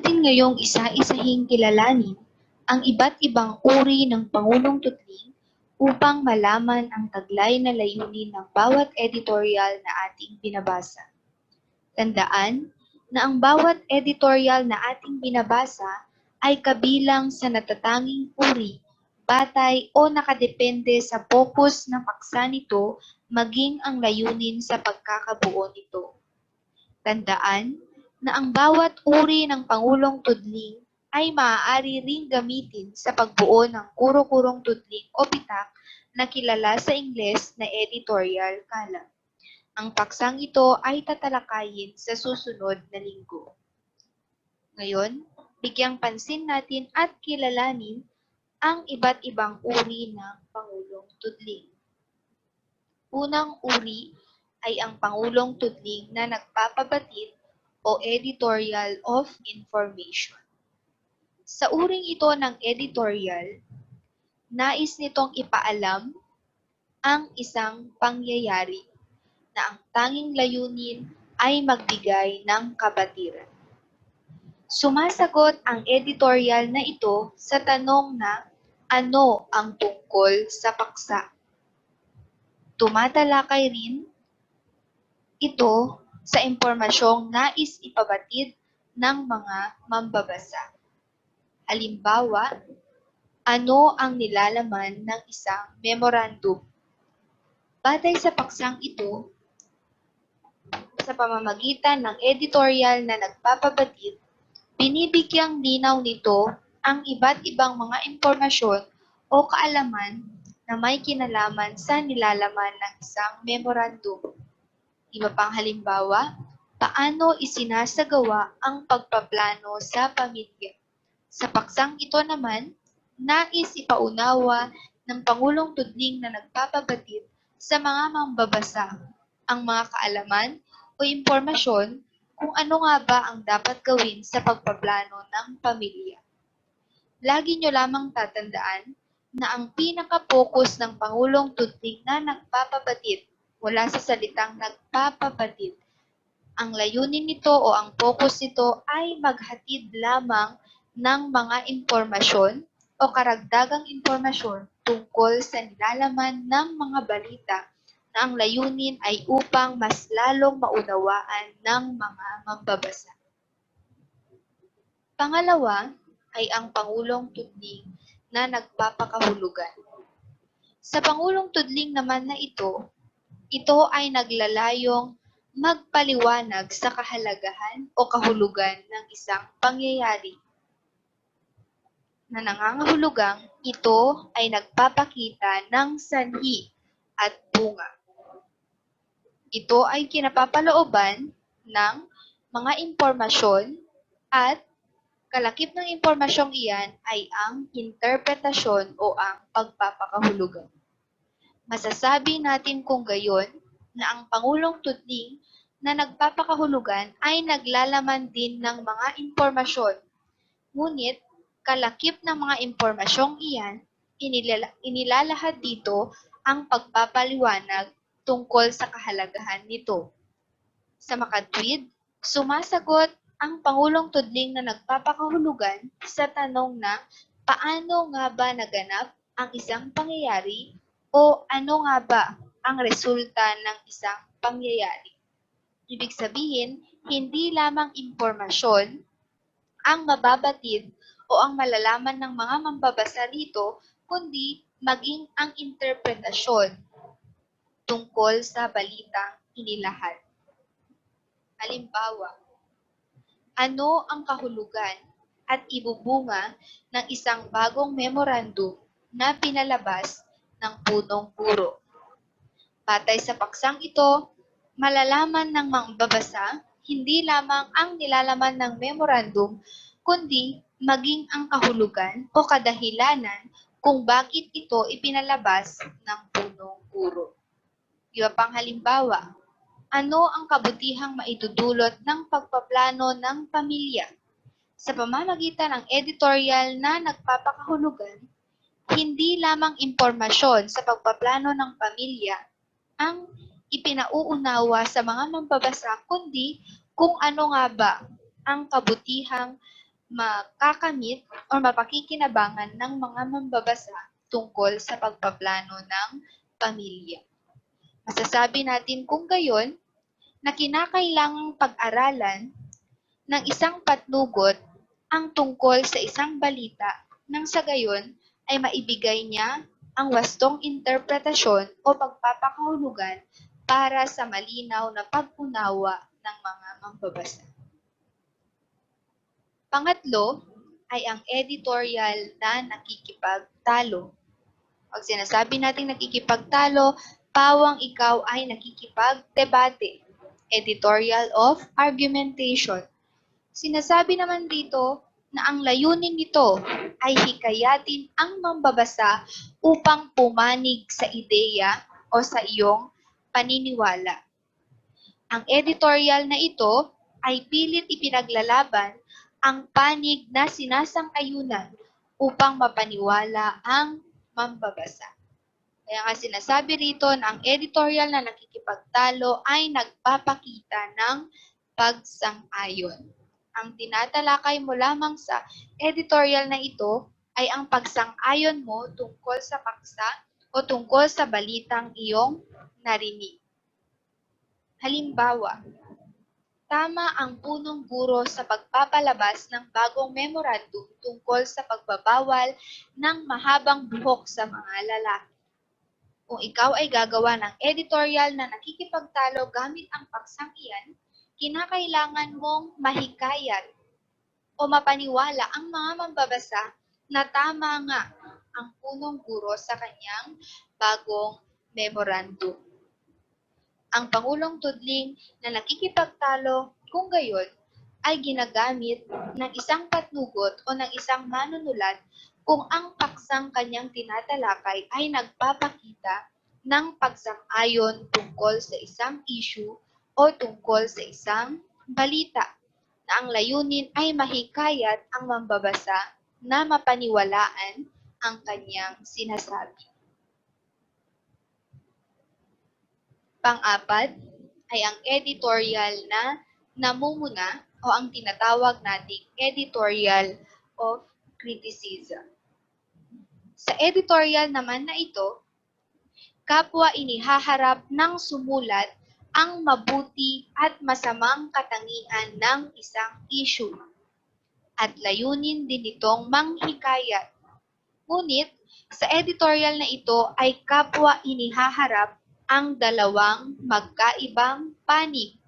natin ngayong isa-isahing kilalanin ang iba't ibang uri ng Pangulong Tutling upang malaman ang taglay na layunin ng bawat editorial na ating binabasa. Tandaan na ang bawat editorial na ating binabasa ay kabilang sa natatanging uri, batay o nakadepende sa focus ng paksa nito maging ang layunin sa pagkakabuo nito. Tandaan na ang bawat uri ng Pangulong Tudling ay maaari ring gamitin sa pagbuo ng kuro-kurong tudling o pitak na kilala sa Ingles na editorial column. Ang paksang ito ay tatalakayin sa susunod na linggo. Ngayon, bigyang pansin natin at kilalanin ang iba't ibang uri ng Pangulong Tudling. Unang uri ay ang Pangulong Tudling na nagpapabatid o editorial of information. Sa uring ito ng editorial, nais nitong ipaalam ang isang pangyayari na ang tanging layunin ay magbigay ng kabatiran. Sumasagot ang editorial na ito sa tanong na ano ang tungkol sa paksa. Tumatalakay rin ito sa impormasyong nais ipabatid ng mga mambabasa. Halimbawa, ano ang nilalaman ng isang memorandum? Batay sa paksang ito, sa pamamagitan ng editorial na nagpapabatid, binibigyang linaw nito ang iba't ibang mga impormasyon o kaalaman na may kinalaman sa nilalaman ng isang memorandum. Iba pang halimbawa, paano isinasagawa ang pagpaplano sa pamilya. Sa paksang ito naman, nais ipaunawa ng Pangulong Tudling na nagpapabatid sa mga mambabasa ang mga kaalaman o impormasyon kung ano nga ba ang dapat gawin sa pagpaplano ng pamilya. Lagi nyo lamang tatandaan na ang pinaka-focus ng Pangulong Tudling na nagpapabatid mula sa salitang nagpapabatid. Ang layunin nito o ang focus nito ay maghatid lamang ng mga impormasyon o karagdagang impormasyon tungkol sa nilalaman ng mga balita na ang layunin ay upang mas lalong maunawaan ng mga mambabasa. Pangalawa ay ang Pangulong Tudling na nagpapakahulugan. Sa Pangulong Tudling naman na ito, ito ay naglalayong magpaliwanag sa kahalagahan o kahulugan ng isang pangyayari na nangangahulugang ito ay nagpapakita ng sanhi at bunga. Ito ay kinapapalooban ng mga impormasyon at kalakip ng impormasyong iyan ay ang interpretasyon o ang pagpapakahulugan. Masasabi natin kung gayon na ang Pangulong Tudling na nagpapakahulugan ay naglalaman din ng mga impormasyon. Ngunit kalakip ng mga impormasyong iyan, inilala- inilalahad dito ang pagpapaliwanag tungkol sa kahalagahan nito. Sa makatwid, sumasagot ang Pangulong Tudling na nagpapakahulugan sa tanong na paano nga ba naganap ang isang pangyayari o ano nga ba ang resulta ng isang pangyayari. Ibig sabihin, hindi lamang impormasyon ang mababatid o ang malalaman ng mga mambabasa rito, kundi maging ang interpretasyon tungkol sa balitang inilahad. Halimbawa, ano ang kahulugan at ibubunga ng isang bagong memorandum na pinalabas ng punong guro? Patay sa paksang ito, malalaman ng mangbabasa hindi lamang ang nilalaman ng memorandum, kundi maging ang kahulugan o kadahilanan kung bakit ito ipinalabas ng punong guro. Iba pang halimbawa, ano ang kabutihang maidudulot ng pagpaplano ng pamilya? Sa pamamagitan ng editorial na nagpapakahulugan, hindi lamang impormasyon sa pagpaplano ng pamilya ang ipinauunawa sa mga mambabasa, kundi kung ano nga ba ang kabutihang makakamit o mapakikinabangan ng mga mambabasa tungkol sa pagpaplano ng pamilya. Masasabi natin kung gayon na kinakailangang pag-aralan ng isang patnugot ang tungkol sa isang balita nang sa gayon ay maibigay niya ang wastong interpretasyon o pagpapakahulugan para sa malinaw na pag-unawa ng mga mambabasa. Pangatlo ay ang editorial na nakikipagtalo. Pag sinasabi natin nakikipagtalo, pawang ikaw ay nakikipagdebate. Editorial of argumentation. Sinasabi naman dito na ang layunin nito ay hikayatin ang mambabasa upang pumanig sa ideya o sa iyong paniniwala. Ang editorial na ito ay pilit ipinaglalaban ang panig na sinasang-ayunan upang mapaniwala ang mambabasa. Kaya nga sinasabi rito na ang editorial na nakikipagtalo ay nagpapakita ng pagsang-ayon. Ang tinatalakay mo lamang sa editorial na ito ay ang pagsang-ayon mo tungkol sa paksa o tungkol sa balitang iyong narinig. Halimbawa, tama ang punong guro sa pagpapalabas ng bagong memorandum tungkol sa pagbabawal ng mahabang buhok sa mga lalaki. Kung ikaw ay gagawa ng editorial na nakikipagtalo gamit ang paksang iyan, kinakailangan mong mahikayat o mapaniwala ang mga mambabasa na tama nga ang punong guro sa kanyang bagong memorandum. Ang Pangulong Tudling na nakikipagtalo kung gayon ay ginagamit ng isang patnugot o ng isang manunulat kung ang paksang kanyang tinatalakay ay nagpapakita ng pagsang-ayon tungkol sa isang issue o tungkol sa isang balita na ang layunin ay mahikayat ang mambabasa na mapaniwalaan ang kanyang sinasabi. Pang-apat ay ang editorial na namumuna o ang tinatawag nating editorial of criticism. Sa editorial naman na ito, kapwa inihaharap ng sumulat ang mabuti at masamang katangian ng isang issue at layunin din itong manghikayat. Ngunit sa editorial na ito ay kapwa inihaharap ang dalawang magkaibang panig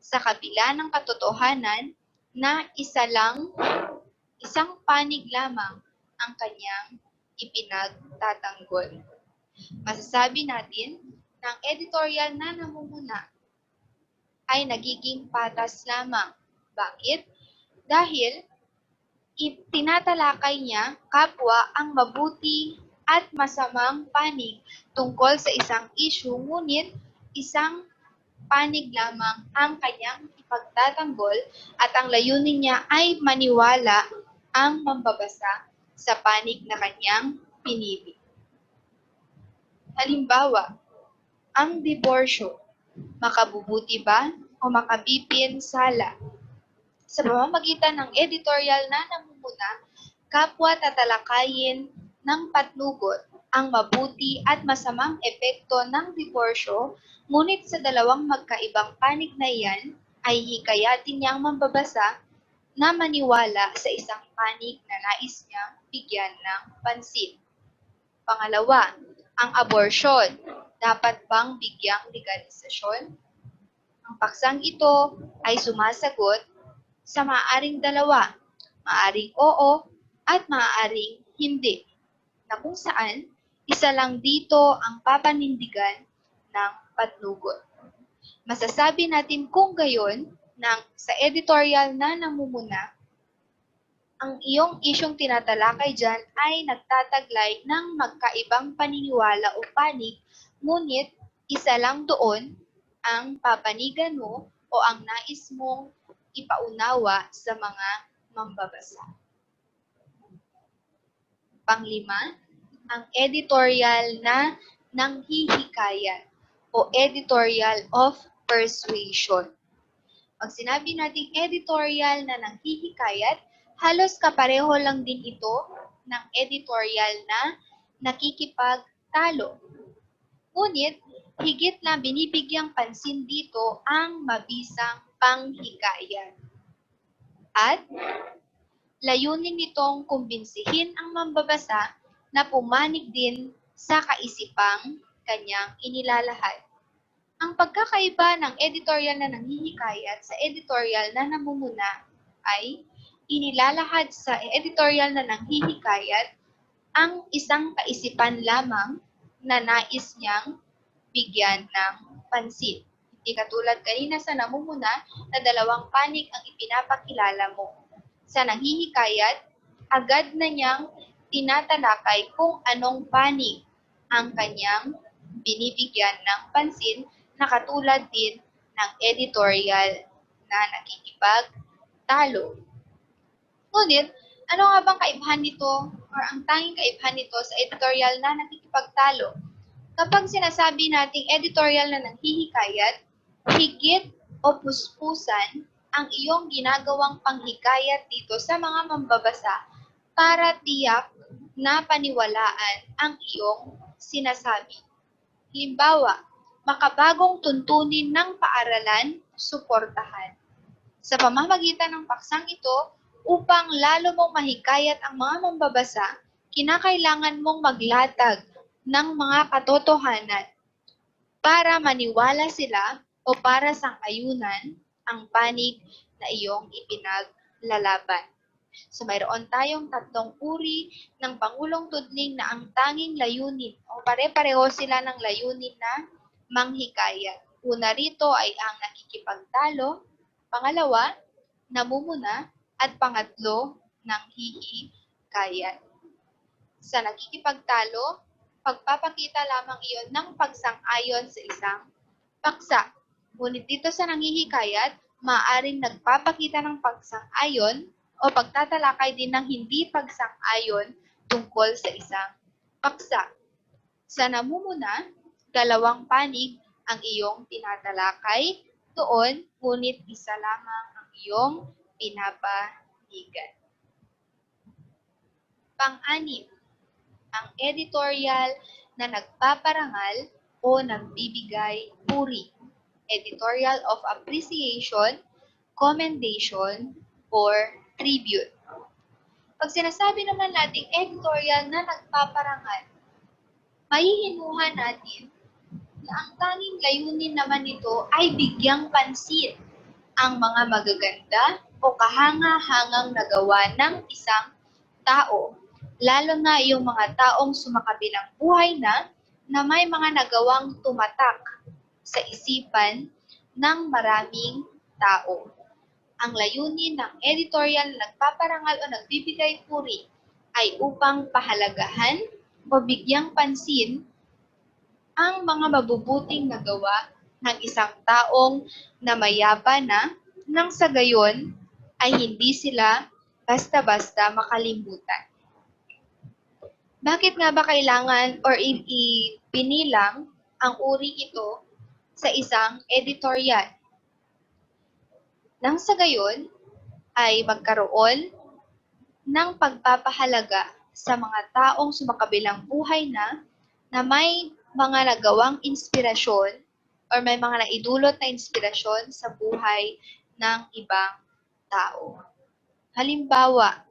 sa kabila ng katotohanan na isa lang, isang panig lamang ang kanyang ipinagtatanggol. Masasabi natin ang editorial na namumuna ay nagiging patas lamang. Bakit? Dahil tinatalakay niya kapwa ang mabuti at masamang panig tungkol sa isang issue, ngunit isang panig lamang ang kanyang ipagtatanggol at ang layunin niya ay maniwala ang mambabasa sa panig na kanyang pinili. Halimbawa, ang diborsyo, makabubuti ba o makabipin sala? Sa pamamagitan ng editorial na namumuna, kapwa tatalakayin ng patnugot ang mabuti at masamang epekto ng diborsyo, ngunit sa dalawang magkaibang panig na iyan ay hikayatin niyang mambabasa na maniwala sa isang panig na nais niyang bigyan ng pansin. Pangalawa, ang abortion. Dapat bang bigyang legalisasyon? Ang paksang ito ay sumasagot sa maaaring dalawa, maaaring oo at maaaring hindi na kung saan isa lang dito ang papanindigan ng patnugot. Masasabi natin kung gayon ng sa editorial na namumuna, ang iyong isyong tinatalakay dyan ay nagtataglay ng magkaibang paniniwala o panig, ngunit isa lang doon ang papanigan mo o ang nais mong ipaunawa sa mga mambabasa. Panglima, ang editorial na nanghihikayat o editorial of persuasion. Pag sinabi nating editorial na nanghihikayat, Halos kapareho lang din ito ng editorial na nakikipagtalo. Ngunit, higit na binibigyang pansin dito ang mabisang panghikayat. At layunin nitong kumbinsihin ang mambabasa na pumanig din sa kaisipang kanyang inilalahad. Ang pagkakaiba ng editorial na nanghihikayat sa editorial na namumuna ay inilalahad sa editorial na nanghihikayat ang isang kaisipan lamang na nais niyang bigyan ng pansin. Hindi katulad kanina sa namumuna na dalawang panig ang ipinapakilala mo. Sa nanghihikayat, agad na niyang tinatalakay kung anong panig ang kanyang binibigyan ng pansin na katulad din ng editorial na nakikipagtalo. Ngunit, ano nga bang kaibahan nito or ang tanging kaibahan nito sa editorial na nakikipagtalo? Kapag sinasabi nating editorial na nanghihikayat, higit o puspusan ang iyong ginagawang panghikayat dito sa mga mambabasa para tiyak na paniwalaan ang iyong sinasabi. Halimbawa, makabagong tuntunin ng paaralan, suportahan. Sa pamamagitan ng paksang ito, upang lalo mong mahikayat ang mga mambabasa, kinakailangan mong maglatag ng mga katotohanan para maniwala sila o para sa ayunan ang panig na iyong ipinaglalaban. So mayroon tayong tatlong uri ng Pangulong Tudling na ang tanging layunin o pare-pareho sila ng layunin na manghikayat. Una rito ay ang nakikipagtalo, pangalawa, namumuna, at pangatlo, ng hihikayat. Sa nakikipagtalo, pagpapakita lamang iyon ng pagsang-ayon sa isang paksa. Ngunit dito sa nanghihikayat, maaaring nagpapakita ng pagsang-ayon o pagtatalakay din ng hindi pagsang-ayon tungkol sa isang paksa. Sa namumuna, dalawang panig ang iyong tinatalakay doon, ngunit isa lamang ang iyong pinapanigan. Pang-anim, ang editorial na nagpaparangal o nagbibigay puri. Editorial of appreciation, commendation, or tribute. Pag sinasabi naman nating editorial na nagpaparangal, mahihinuha natin na ang tanging layunin naman nito ay bigyang pansin ang mga magaganda o kahanga-hangang nagawa ng isang tao, lalo na yung mga taong sumakabilang buhay na na may mga nagawang tumatak sa isipan ng maraming tao. Ang layunin ng editorial na nagpaparangal o nagbibigay puri ay upang pahalagahan o bigyang pansin ang mga mabubuting nagawa ng isang taong namayapa na nang sa gayon ay hindi sila basta-basta makalimutan. Bakit nga ba kailangan or ipinilang ang uri ito sa isang editorial? Nang sa gayon ay magkaroon ng pagpapahalaga sa mga taong sumakabilang buhay na na may mga nagawang inspirasyon or may mga naidulot na inspirasyon sa buhay ng ibang tao. Halimbawa,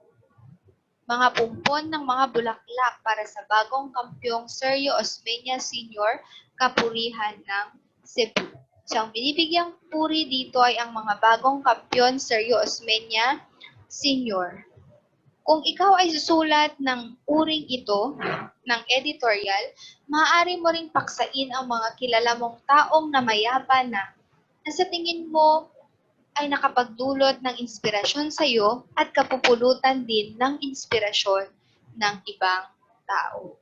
mga pumpon ng mga bulaklak para sa bagong kampyong Sergio Osmeña Sr. Kapurihan ng Cebu. So, ang binibigyang puri dito ay ang mga bagong kampyon Sergio Osmeña Sr. Kung ikaw ay susulat ng uring ito, ng editorial, maaari mo ring paksain ang mga kilala mong taong namayapa na na sa tingin mo ay nakapagdulot ng inspirasyon sa iyo at kapupulutan din ng inspirasyon ng ibang tao.